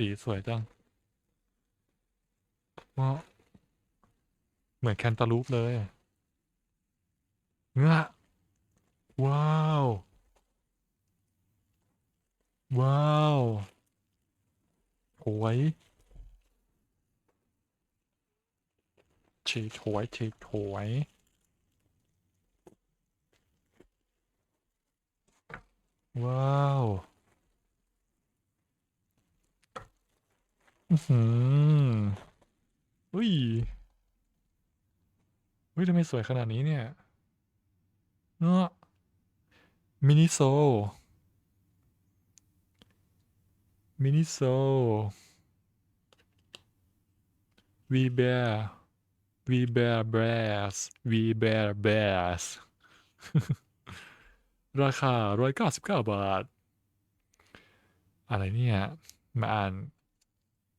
สีสวยจังว้าวเหมือนแคนตาลูปเลยเงะว้าว ว้าวโถวยชีถวยชีถวยว้าว อือหืออุ้ยอุ้ยทำไมสวยขนาดนี้เนี่ย เนาะมินิโซ มินิโซ วีแบร์วีแบร์แบสวีแบร์แบสราคาร้อยเก้าสิบเก้าบาท อะไรเนี่ย มาอ่าน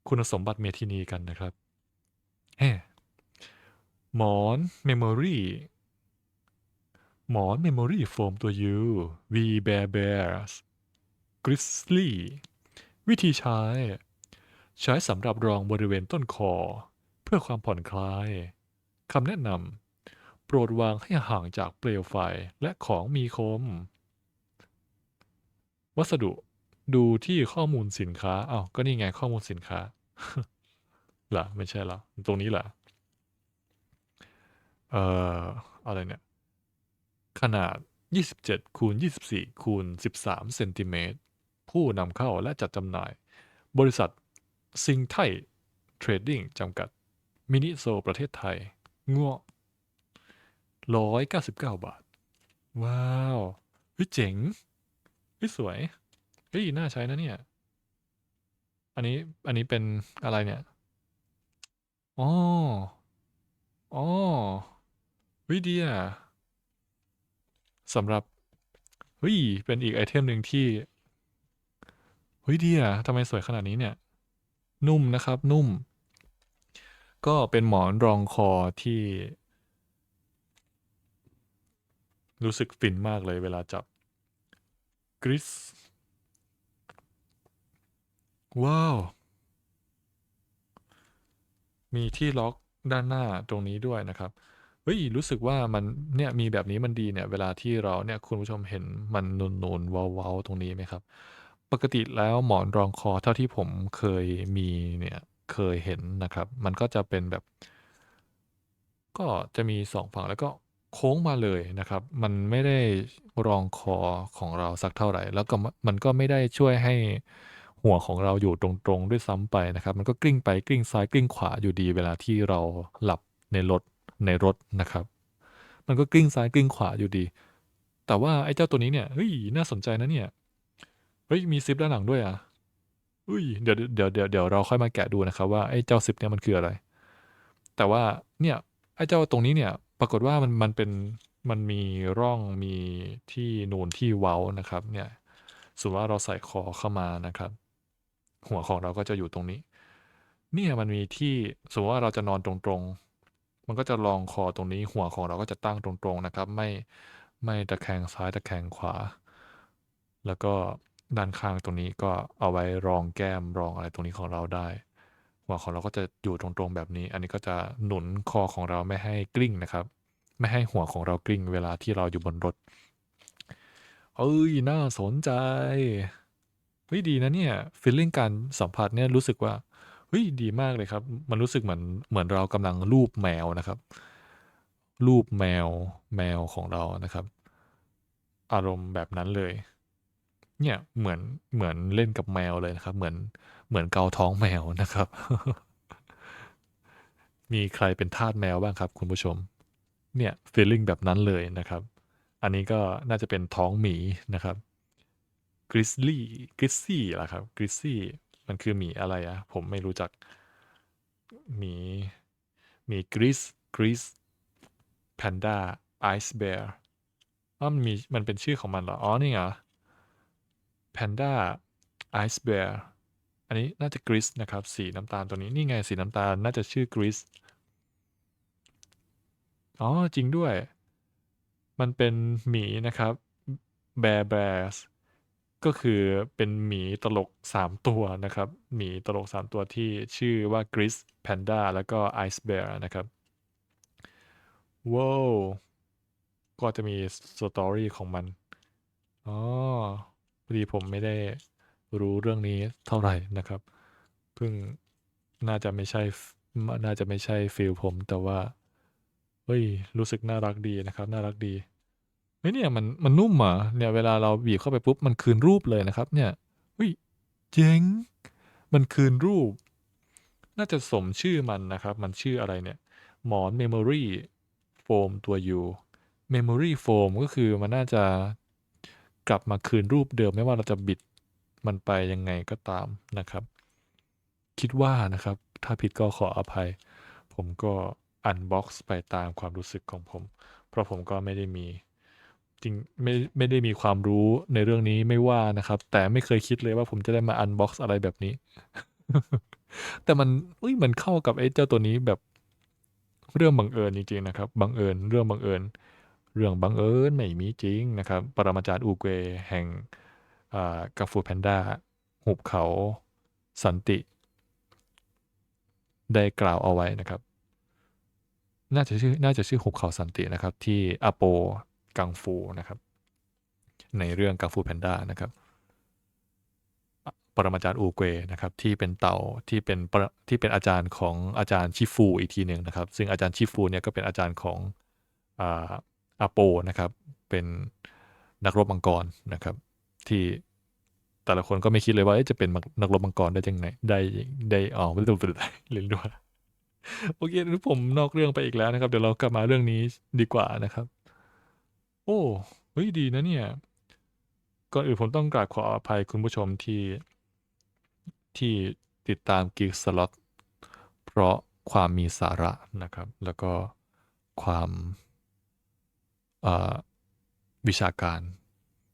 คุณสมบัติเมทินีกันนะครับเฮ้หมอนเมมโมรี่หมอนเมมโมรี่โฟมตัวยู V Bear Bears Grizzly วิธีใช้ ใช้สำหรับรองบริเวณต้นคอ เพื่อความผ่อนคลายคำแนะนำโปรดวางให้ห่างจากเปลวไฟและของมีคม วัสดุดูที่ข้อมูลสินค้าอ้าวก็นี่ไงข้อมูลสินค้า หรอไม่ใช่หรอตรงนี้หรอเอ่ออะไรเนี่ย ขนาด 27คูณ24คูณ13เซนติเมตรผู้นำเข้าและจัดจำหน่าย บริษัทซิงไทเทรดดิ้งจำกัด มินิโซประเทศไทยงัว199บาท ว้าว เฮ้ยเจ๋ง เฮ้ยสวย เฮ้ยน่าใช้นะเนี่ย อันนี้อันนี้เป็นอะไรเนี่ยอ๋ออ๋อเฮ้ยดีอะสำหรับเฮ้ยเป็นอีกไอเทมหนึ่งที่เฮ้ยดีอะทำไมสวยขนาดนี้เนี่ย นุ่มนะครับ นุ่ม ก็เป็นหมอนรองคอที่ รู้สึกฟินมากเลยเวลาจับกริส ว้าว มีที่ล็อกด้านหน้าตรงนี้ด้วยนะครับ เฮ้ย รู้สึกว่ามันเนี่ยมีแบบนี้มันดีเนี่ย เวลาที่เราเนี่ยคุณผู้ชมเห็นมันนูนๆเว้าๆตรงนี้ไหมครับ ปกติแล้วหมอนรองคอเท่าที่ผมเคยมีเนี่ยเคยเห็นนะครับ มันก็จะเป็นแบบ ก็จะมีสองฝั่งแล้วก็โค้งมาเลยนะครับ มันไม่ได้รองคอของเราสักเท่าไหร่ แล้วก็มมันก็ไม่ได้ช่วยให้ หัวของเราอยู่ตรงๆ ด้วยซ้ำไปนะครับ มันก็กลิ้งไปกลิ้งซ้ายกลิ้งขวาอยู่ดี เวลาที่เราหลับในรถในรถนะครับ มันก็กลิ้งซ้ายกลิ้งขวาอยู่ดี แต่ว่าไอ้เจ้าตัวนี้เนี่ยเฮ้ยน่าสนใจนะเนี่ยเฮ้ยมีซิปด้านหลังด้วยอะอุ้ยเดี๋ยวเดี๋ยวเดี๋ยวเดี๋ยวเราค่อยมาแกะดูนะครับว่าไอ้เจ้าซิปเนี่ยมันคืออะไร แต่ว่าเนี่ยไอ้เจ้าตรงนี้เนี่ย ปรากฏว่ามันมันเป็นมันมีร่องมีที่นูนที่เว้านะครับ เนี่ยสมมติว่าเราใส่คอเข้ามานะครับ หัวของเราก็จะอยู่ตรงนี้ เนี่ยมันมีที่สมมติว่าเราจะนอนตรงๆ มันก็จะรองคอตรงนี้ หัวของเราก็จะตั้งตรงๆนะครับ ไม่ไม่ตะแคงซ้ายตะแคงขวา แล้วก็ด้านข้างตรงนี้ก็เอาไว้รองแก้มรองอะไรตรงนี้ของเราได้ หัวของเราก็จะอยู่ตรงๆแบบนี้ อันนี้ก็จะหนุนคอของเราไม่ให้กลิ้งนะครับ ไม่ให้หัวของเรากลิ้งเวลาที่เราอยู่บนรถเอ้ยน่าสนใจ เฮ้ย ดีนะเนี่ย ฟีลลิ่งการสัมผัสเนี่ยรู้สึกว่า เฮ้ย ดีมากเลยครับ มันรู้สึกเหมือน เหมือนเรากำลังลูบแมวนะครับ ลูบแมว แมวของเรานะครับ อารมณ์แบบนั้นเลย เนี่ย เหมือน เหมือนเล่นกับแมวเลยนะครับ เหมือน เหมือนเกาท้องแมวนะครับ มีใครเป็นทาสแมวบ้างครับคุณผู้ชม เนี่ยฟีลลิ่งแบบนั้นเลยนะครับ อันนี้ก็น่าจะเป็นท้องหมีนะครับ กริซลี่กริซซี่ล่ะครับกริซซี่มันคือหมีอะไรอะผมไม่รู้จักหมีหมีกริซกริซแพนด้าไอซ์แบร์อ๋อมันมีมันเป็นชื่อของมันเหรอ อ๋อ นี่เหรอแพนด้าไอซ์แบร์อันนี้น่าจะกริซนะครับ สีน้ำตาลตัวนี้นี่ไงสีน้ำตาลน่าจะชื่อกริซอ๋อ จริงด้วย มันเป็นหมีนะครับ Bear Bears ก็คือเป็นหมีตลก 3 ตัวนะครับ หมีตลก 3 ตัวที่ชื่อว่า Grizz Panda แล้วก็ Ice Bear นะครับว้าวก็จะมีสตอรี่ของมัน อ๋อ พอดีผมไม่ได้รู้เรื่องนี้เท่าไหร่นะครับ เพิ่งน่าจะไม่ใช่ น่าจะไม่ใช่ฟีลผม แต่ว่า เฮ้ย รู้สึกน่ารักดีนะครับ น่ารักดี เฮ้ย เนี่ยมัน มันนุ่มอะเนี่ยเวลาเราบีบเข้าไปปุ๊บ มันคืนรูปเลยนะครับเนี่ย เฮ้ย เจ๋ง มันคืนรูป น่าจะสมชื่อมันนะครับ มันชื่ออะไรเนี่ย หมอน Memory Foam ตัว U Memory Foam ก็คือมันน่าจะกลับมาคืนรูปเดิม ไม่ว่าเราจะบิดมันไปยังไงก็ตามนะครับ คิดว่านะครับ ถ้าผิดก็ขออภัย ผมก็อันบ็อกซ์ไปตามความรู้สึกของผม เพราะผมก็ไม่ได้มี จริงไม่ไม่ได้มีความรู้ในเรื่องนี้ไม่ว่านะครับ แต่ไม่เคยคิดเลยว่าผมจะได้มาอันบ็อกซ์อะไรแบบนี้ แต่มันเฮ้ยมันเข้ากับไอ้เจ้าตัวนี้แบบเรื่องบังเอิญจริงๆนะครับบังเอิญเรื่องบังเอิญ เรื่องบังเอิญไม่มีจริงนะครับ ปรมาจารย์อูเกแห่งอ่ากังฟูแพนด้าหุบเขาสันติ ได้กล่าวเอาไว้นะครับ น่าจะชื่อน่าจะชื่อหุบเขาสันตินะครับ ที่อโป กังฟูนะครับ ในเรื่องกังฟูแพนด้านะครับปรมาจารย์อูเกวนะครับที่เป็นเต่าที่เป็นที่เป็นอาจารย์ของอาจารย์ชิฟูอีกทีหนึ่งนะครับ ซึ่งอาจารย์ชิฟูเนี่ยก็เป็นอาจารย์ของอาอาโปนะครับเป็นนักรบมังกรนะครับ ที่แต่ละคนก็ไม่คิดเลยว่าจะเป็นนักรบมังกรได้จังไงได้ได้อ๋อเล่นด้วยโอเคผมนอกเรื่องไปอีกแล้วนะครับ เดี๋ยวเรากลับมาเรื่องนี้ดีกว่านะครับ อ้ เฮ้ยดีนะเนี่ย ก่อนอื่นผมต้องกราบขออภัยคุณผู้ชมที่ที่ติดตาม Geek Slot เพราะความมีสาระนะครับ แล้วก็ความวิชาการ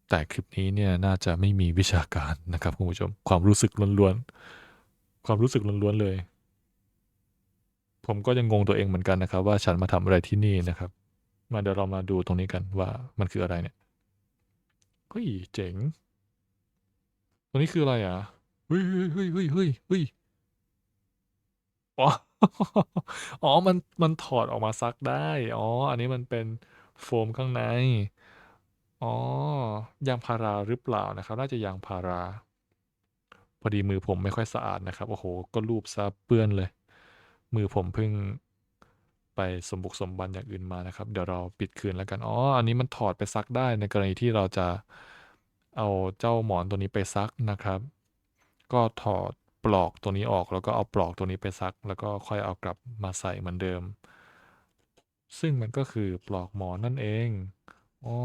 แต่คลิปนี้เนี่ยน่าจะไม่มีวิชาการนะครับคุณผู้ชม ความรู้สึกล้วนๆ ความรู้สึกล้วนๆเลย ผมก็ยังงงตัวเองเหมือนกันนะครับ ว่าฉันมาทำอะไรที่นี่นะครับ มาเดี๋ยวเรามาดูตรงนี้กันว่ามันคืออะไรเนี่ยเฮ้ยเจ๋ง ตรงนี้คืออะไรอะ?เฮ้ยๆๆๆๆๆอ๋ออ๋อ มัน มันถอดออกมาซักได้ อ๋อ อันนี้มันเป็นโฟมข้างใน อ๋อ ยางพาราหรือเปล่านะครับ น่าจะยางพารา พอดีมือผมไม่ค่อยสะอาดนะครับ โอ้โฮก็ลูบเสียเปื้อนเลย มือผมเพิ่ง ไปสมบุกสมบันอย่างอื่นมานะครับ เดี๋ยวเราปิดคืนแล้วกัน อ๋อ อันนี้มันถอดไปซักได้ในกรณีที่เราจะเอาเจ้าหมอนตัวนี้ไปซักนะครับ ก็ถอดปลอกตัวนี้ออกแล้วก็เอาปลอกตัวนี้ไปซัก แล้วก็ค่อยเอากลับมาใส่เหมือนเดิม ซึ่งมันก็คือปลอกหมอนนั่นเอง อ๋อ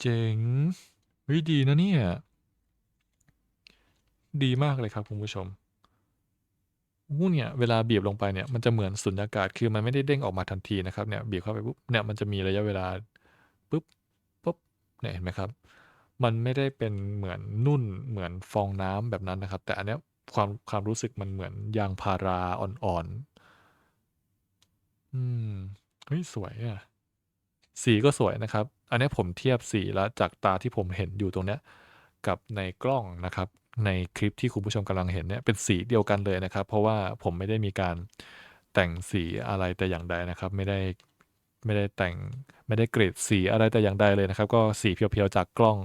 เจ๋งเฮ้ยดีนะเนี่ย ดีมากเลยครับคุณผู้ชม โอ้เนี่ยเวลาบีบลงไปเนี่ยมันจะเหมือนสุญญากาศ คือมันไม่ได้เด้งออกมาทันทีนะครับเนี่ยบีบเข้าไปปุ๊บเนี่ยมันจะมีระยะเวลาปึ๊บปุ๊บเนี่ยเห็นไหมครับ มันไม่ได้เป็นเหมือนนุ่นเหมือนฟองน้ำแบบนั้นนะครับ แต่อันเนี้ยความความรู้สึกมันเหมือนยางพาราอ่อนๆ อืมเฮ้ยสวยอะสีก็สวยนะครับ อันเนี้ยผมเทียบสีแล้วจากตาที่ผมเห็นอยู่ตรงเนี้ย กับในกล้องนะครับ ในคลิปที่คุณผู้ชมกำลังเห็นเนี่ย เป็นสีเดียวกันเลยนะครับ เพราะว่าผมไม่ได้มีการแต่งสีอะไรแต่อย่างใดนะครับ ไม่ได้ไม่ได้แต่งไม่ได้เกรดสีอะไรแต่อย่างใดเลยนะครับ ก็สีเพียวๆจากกล้อง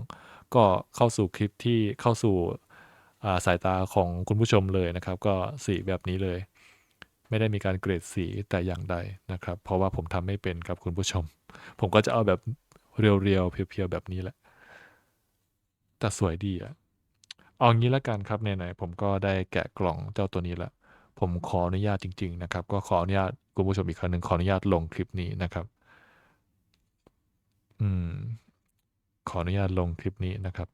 ก็เข้าสู่คลิปที่เข้าสู่าสายตาของคุณผู้ชมเลยนะครับ ก็สีแบบนี้เลย ไม่ได้มีการเกรดสีแต่อย่างใดนะครับ เพราะว่าผมทำไม่เป็นครับคุณผู้ชม ผมก็จะเอาแบบเรียวๆเพียวๆแบบนี้แหละแต่สวยดีอะ เอางี้แล้วกันครับไหนๆผมก็ได้แกะกล่องเจ้าตัวนี้ล้วผมขออนุญาตจริง ๆ นะครับ ก็ขออนุญาตคุณผู้ชมอีกครั้งหนึ่งขออนุญาตลงคลิปนี้นะครับ อืม ขออนุญาตลงคลิปนี้นะครับ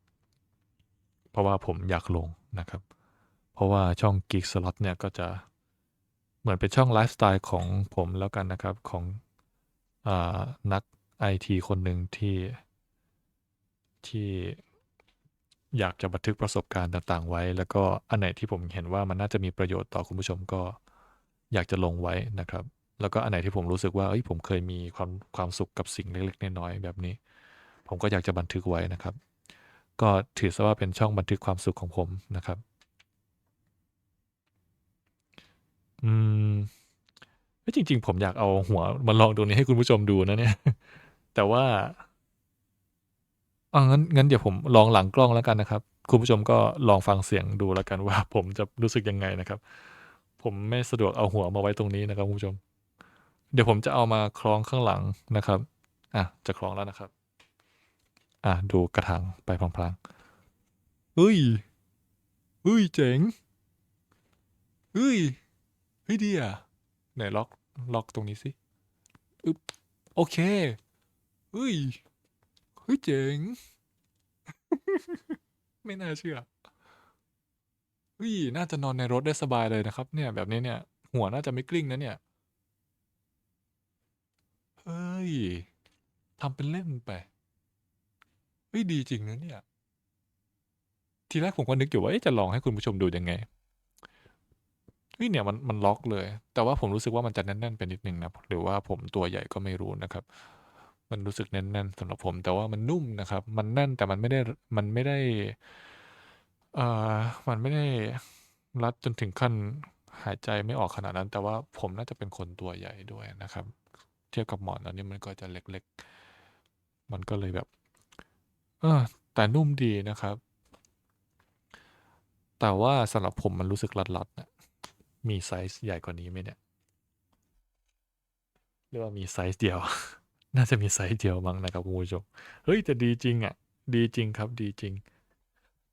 เพราะว่าผมอยากลงนะครับ เพราะว่าช่อง Geek Slot เนี่ยก็จะเหมือนเป็นช่องไลฟ์สไตล์ของผมแล้วกันนะครับของอ่านักไอทีคนหนึ่งที่ที่ อยากจะบันทึกประสบการณ์ต่าง ๆ ไว้ แล้วก็อันไหนที่ผมเห็นว่ามันน่าจะมีประโยชน์ต่อคุณผู้ชม ก็อยากจะลงไว้นะครับ แล้วก็อันไหนที่ผมรู้สึกว่าเฮ้ย ผมเคยมีความความสุขกับสิ่งเล็ก ๆ น้อยๆแบบนี้ ผมก็อยากจะบันทึกไว้นะครับ ก็ถือซะว่าเป็นช่องบันทึกความสุขของผมนะครับ อืมเฮ้ยจริง ๆ ผมอยากเอาหัวมาลองตรงนี้ให้คุณผู้ชมดูนะเนี่ย แต่ว่า อา งั้น งั้นเดี๋ยวผมลองหลังกล้องแล้วกันนะครับ คุณผู้ชมก็ลองฟังเสียงดูแล้วกัน ว่า ผมจะรู้สึกยังไงนะครับ ผมไม่สะดวกเอาหัวมาไว้ตรงนี้นะครับคุณผู้ชม เดี๋ยวผมจะเอามาคล้องข้างหลังนะครับอะจะคล้องแล้วนะครับอะดูกระถางไปพลาง ๆ เฮ้ย เฮ้ย เจ๋ง เฮ้ย เฮ้ย ดีอะไหนล็อก ล็อกตรงนี้สิ อึ๊บ โอเค เฮ้ย เฮ้ยเจ๋ง ไม่น่าเชื่อเฮ้ยน่าจะนอนในรถได้สบายเลยนะครับ เนี่ยแบบนี้เนี่ย หัวน่าจะไม่กลิ้งนะเนี่ย เฮ้ยทำเป็นเล่นไป เฮ้ยดีจริงนะเนี่ย ทีแรกผมก็นึกอยู่ว่าจะลองให้คุณผู้ชมดูยังไงเฮ้ยเนี่ยมันมันล็อกเลย แต่ว่าผมรู้สึกว่ามันจะแน่นๆไปนิดนึงนะ หรือว่าผมตัวใหญ่ก็ไม่รู้นะครับ มันรู้สึกแน่น ๆ สำหรับผม แต่ว่ามันนุ่มนะครับ มันแน่น แต่มันไม่ได้ มันไม่ได้ เอ่อ มันไม่ได้รัดจนถึงขั้นหายใจไม่ออกขนาดนั้น แต่ว่าผมน่าจะเป็นคนตัวใหญ่ด้วยนะครับ เทียบกับหมอนอันนี้มันก็จะเล็ก ๆ มันก็เลยแบบ เออ แต่นุ่มดีนะครับ แต่ว่าสำหรับผมมันรู้สึกรัด ๆ น่ะ มีไซซ์ใหญ่กว่านี้ไหมเนี่ย?หรือว่ามีไซซ์เดียว น่าจะมีไซซ์เดียวมั้งนะครับคุณผู้ชม เฮ้ยแต่ดีจริงอะดีจริงครับ ดีจริง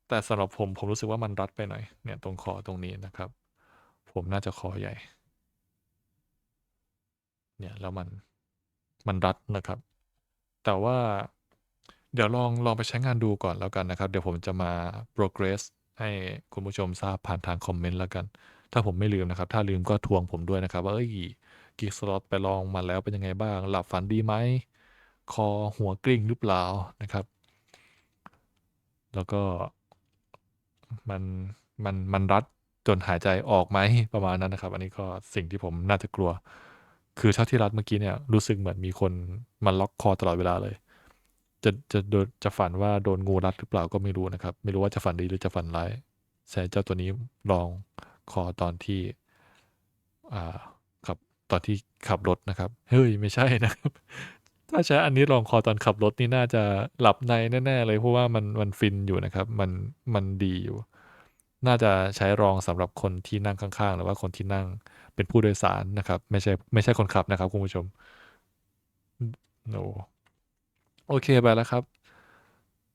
แต่สำหรับผมผมรู้สึกว่ามันรัดไปหน่อย เนี่ยตรงคอตรงนี้นะครับ ผมน่าจะคอใหญ่ เนี่ยแล้วมันมันรัดนะครับ แต่ว่าเดี๋ยวลองลองไปใช้งานดูก่อนแล้วกันนะครับ เดี๋ยวผมจะมา progress ให้คุณผู้ชมทราบผ่านทางคอมเมนต์แล้วกัน ถ้าผมไม่ลืมนะครับ ถ้าลืมก็ทวงผมด้วยนะครับว่าเฮ้ย Geek Sloth ไปลองมาแล้วเป็นยังไงบ้าง หลับฝันดีไหม คอหัวกลิ้งหรือเปล่านะครับ แล้วก็มันมันมันรัดจนหายใจออกไหมประมาณนั้นนะครับ อันนี้ก็สิ่งที่ผมน่าจะกลัว คือเท่าที่รัดเมื่อกี้เนี่ยรู้สึกเหมือนมีคนมาล็อกคอตลอดเวลาเลย จะจะโดนจะฝันว่าโดนงูรัดหรือเปล่าก็ไม่รู้นะครับ ไม่รู้ว่าจะฝันดีหรือจะฝันร้ายใช้เจ้าตัวนี้รองคอตอนที่อ่า ตอนที่ขับรถนะครับ เฮ้ยไม่ใช่นะครับ ถ้าใช้อันนี้รองคอตอนขับรถนี่น่าจะหลับในแน่ ๆ เลยเพราะว่ามันมันฟินอยู่นะครับ มันมันดีอยู่ น่าจะใช้รองสำหรับคนที่นั่งข้างๆ หรือว่าคนที่นั่งเป็นผู้โดยสารนะครับ ไม่ใช่ไม่ใช่คนขับนะครับคุณผู้ชมโอโอเคไปแล้วครับ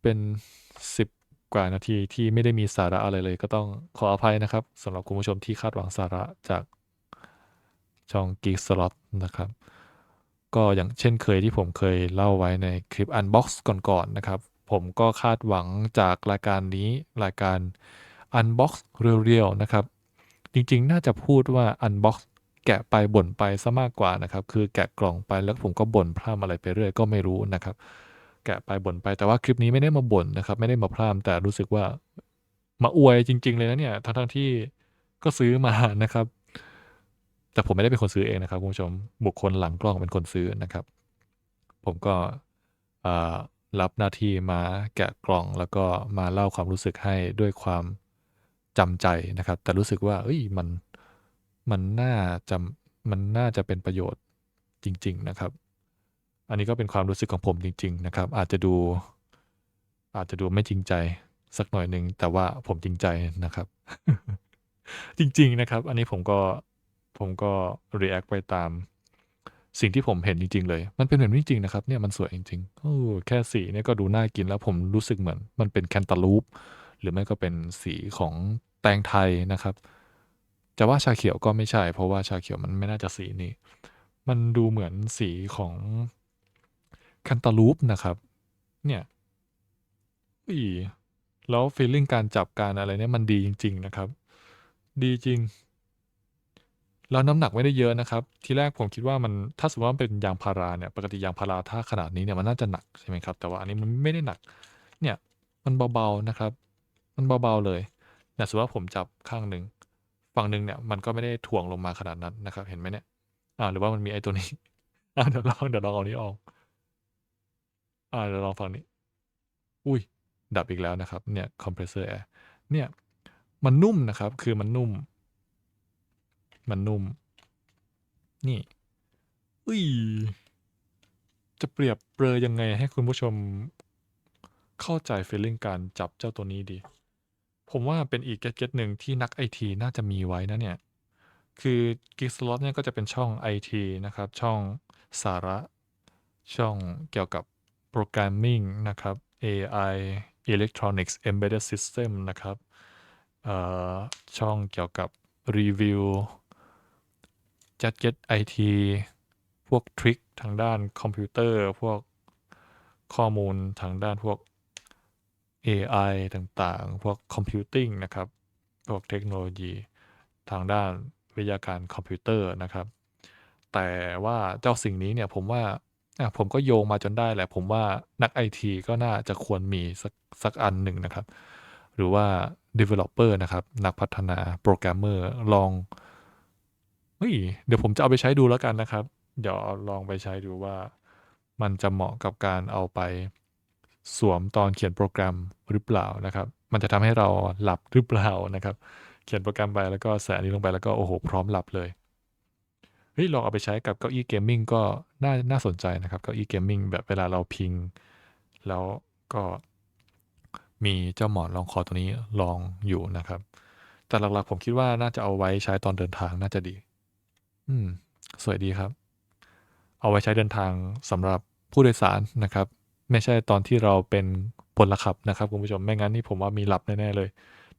เป็น10กว่านาทีที่ไม่ได้มีสาระอะไรเลย ก็ต้องขออภัยนะครับสำหรับคุณผู้ชมที่คาดหวังสาระจาก ช่อง Geek Slot นะครับ ก็อย่างเช่นเคยที่ผมเคยเล่าไว้ในคลิป Unbox ก่อนๆนะครับ ผมก็คาดหวังจากรายการนี้รายการ Unbox เรียวๆนะครับ จริงๆ น่าจะพูดว่า Unbox แกะไปบ่นไปเสียมากกว่านะครับ คือแกะกล่องไปแล้วผมก็บ่นพร่ำอะไรไปเรื่อยก็ไม่รู้นะครับ แกะไปบ่นไปแต่ว่าคลิปนี้ไม่ได้มาบ่นนะครับ ไม่ได้มาพร่ำแต่รู้สึกว่ามาอวยจริง ๆ เลยนะเนี่ยทั้งๆที่ก็ซื้อมานะครับ แต่ผมไม่ได้เป็นคนซื้อเองนะครับคุณผู้ชมบุคคลหลังกล้องเป็นคนซื้อนะครับ ผมก็รับหน้าที่มาแกะกล่องแล้วก็มาเล่าความรู้สึกให้ด้วยความจำใจนะครับ แต่รู้สึกว่าเฮ้ยมันมันน่าจะมันน่าจะเป็นประโยชน์จริง ๆนะครับ อันนี้ก็เป็นความรู้สึกของผมจริง ๆ นะครับ อาจจะดูอาจจะดูไม่จริงใจสักหน่อยหนึ่งแต่ว่าผมจริงใจนะครับ จริง ๆ นะครับ อันนี้ผมก็ ผมก็รีแอกไปตามสิ่งที่ผมเห็นจริง ๆ เลย มันเป็นแบบนี้จริง ๆ นะครับ เนี่ยมันสวยจริงๆเออแค่สีเนี่ยก็ดูน่ากินแล้วผมรู้สึกเหมือน มันเป็นแคนตาลูป หรือไม่ก็เป็นสีของแตงไทยนะครับ จะว่าชาเขียวก็ไม่ใช่ เพราะว่าชาเขียวมันไม่น่าจะสีนี้ มันดูเหมือนสีของแคนตาลูปนะครับ เนี่ยเฮ้ยแล้วฟีลลิ่งการจับการอะไรเนี่ยมันดีจริง ๆ นะครับ ดีจริง แล้วน้ำหนักไม่ได้เยอะนะครับ ทีแรกผมคิดว่ามัน ถ้าสมมติว่ามันเป็นยางพาราเนี่ย ปกติยางพาราถ้าขนาดนี้เนี่ยมันน่าจะหนักใช่ไหมครับ แต่ว่าอันนี้มันไม่ได้หนัก เนี่ย มันเบาๆนะครับ มันเบาๆเลยเนี่ยสมมติว่าผมจับข้างหนึ่ง ฝั่งหนึ่งเนี่ยมันก็ไม่ได้ถ่วงลงมาขนาดนั้นนะครับ เห็นไหมเนี่ย อ่า หรือว่ามันมีไอ้ตัวนี้ อ่าเดี๋ยวลองเดี๋ยวลองเอานี้ออก อ่าเดี๋ยวลองฝั่งนี้ อุ๊ยดับอีกแล้วนะครับ เนี่ยคอมเพรสเซอร์แอร์ เนี่ย มันนุ่มนะครับ คือมันนุ่ม มันนุ่ม นี่อุ้ยจะเปรียบเปรยยังไงให้คุณผู้ชมเข้าใจฟีลลิ่งการจับเจ้าตัวนี้ดี ผมว่าเป็นอีกแกจ็ตหนึ่งที่นักไอทีน่าจะมีไว้นะเนี่ย คือ g i g s l o t เนี่ยก็จะเป็นช่อง IT นะครับ ช่องสาระ ช่องเกี่ยวกับโปรแกรมมิ่งนะครับ AI Electronics Embedded System นะครับช่องเกี่ยวกับรีวิว j a d g e t IT พวกทริคทางด้านคอมพิวเตอร์พวกข้อมูลทางด้านพวก AI ต่างๆ พวกคอมพิวติ้งนะครับ พวกเทคโนโลยีทางด้านวิทยาการคอมพิวเตอร์นะครับ แต่ว่าเจ้าสิ่งนี้เนี่ยผมว่าผมก็โยงมาจนได้แหละ ผมว่านักไอทีก็น่าจะควรมีสักสักอันหนึ่งนะครับ หรือว่า Developer นะครับ นักพัฒนาโปรแกรมเมอร์ลอง เฮ้ย เดี๋ยวผมจะเอาไปใช้ดูแล้วกันนะครับ เดี๋ยวลองไปใช้ดูว่ามันจะเหมาะกับการเอาไปสวมตอนเขียนโปรแกรมหรือเปล่านะครับ มันจะทำให้เราหลับหรือเปล่านะครับ เขียนโปรแกรมไปแล้วก็ใส่อันนี้ลงไปแล้วก็โอ้โหพร้อมหลับเลยเฮ้ยลองเอาไปใช้กับเก้าอี้เกมมิ่งก็น่าน่าสนใจนะครับเก้าอี้เกมมิ่งแบบเวลาเราพิง แล้วก็มีเจ้าหมอนรองคอตัวนี้รองอยู่นะครับ แต่หลักๆผมคิดว่าน่าจะเอาไว้ใช้ตอนเดินทางน่าจะดี อืม สวยดีครับ เอาไว้ใช้เดินทางสำหรับผู้โดยสารนะครับ ไม่ใช่ตอนที่เราเป็นพลขับนะครับคุณผู้ชม ไม่งั้นนี่ผมว่ามีหลับแน่ๆเลย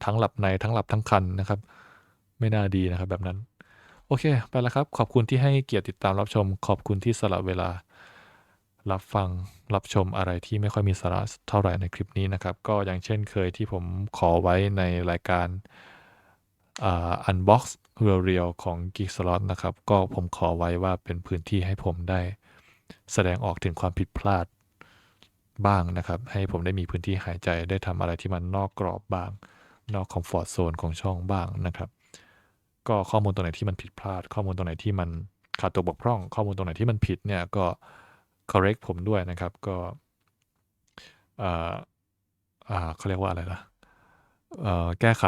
ทั้งหลับในทั้งหลับทั้งคันนะครับ ไม่น่าดีนะครับ แบบนั้น โอเค ไปแล้วครับ ขอบคุณที่ให้เกียรติติดตามรับชม ขอบคุณที่สละเวลา รับฟังรับชมอะไรที่ไม่ค่อยมีสาระเท่าไหร่ในคลิปนี้นะครับ ก็อย่างเช่นเคยที่ผมขอไว้ในรายการอ่า unbox เรียวๆของ Geek Slot นะครับ ก็ผมขอไว้ว่าเป็นพื้นที่ให้ผมได้ แสดงออกถึงความผิดพลาดบ้างนะครับ ให้ผมได้มีพื้นที่หายใจได้ทำอะไรที่มันนอกกรอบบ้าง นอกคอมฟอร์ z โซนของช่องบ้างนะครับ ก็ข้อมูลตรงไหนที่มันผิดพลาด ข้อมูลตรงไหนที่มันขาดตัวบกพร่อง ข้อมูลตรงไหนที่มันผิดเนี่ยก็ correct ผมด้วยนะครับ ก็อ่าอ่าเขาเรียกว่าอะไรล่ะแก้ไข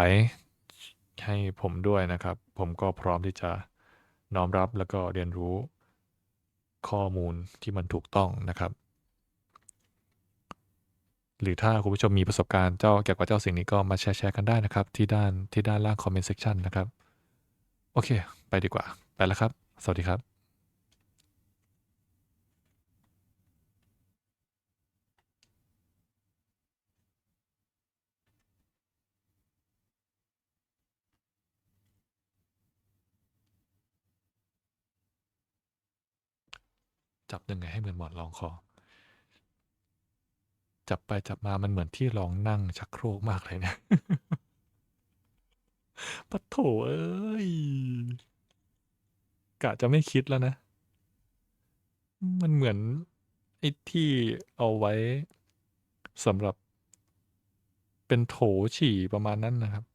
ให้ผมด้วยนะครับ ผมก็พร้อมที่จะน้อมรับแล้วก็เรียนรู้ข้อมูลที่มันถูกต้องนะครับ หรือถ้าคุณผู้ชมมีประสบการณ์เจ้าเกี่ยวกับเจ้าสิ่งนี้ก็มาแชร์แชร์กันได้นะครับ ที่ด้านที่ด้านล่างคอมเมนต์เซกชันนะครับ โอเค ไปดีกว่า ไปแล้วครับ สวัสดีครับ จับยังไงให้เหมือนหมอนรองคอ จับไปจับมามันเหมือนที่รองนั่งชักโครกมากเลยเนี่ยปะโถเอ้ยกะจะไม่คิดแล้วนะ มันเหมือนไอ้ที่เอาไว้สำหรับ เป็นโถฉี่ประมาณนั้นนะครับ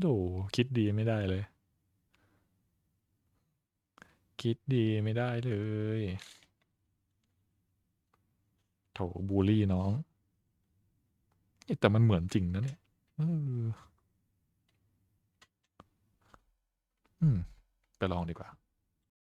โดคิดดีไม่ได้เลย คิดดีไม่ได้เลย โถบูลลี่น้อง แต่มันเหมือนจริงนะเนี่ยอืมไปลองดีกว่า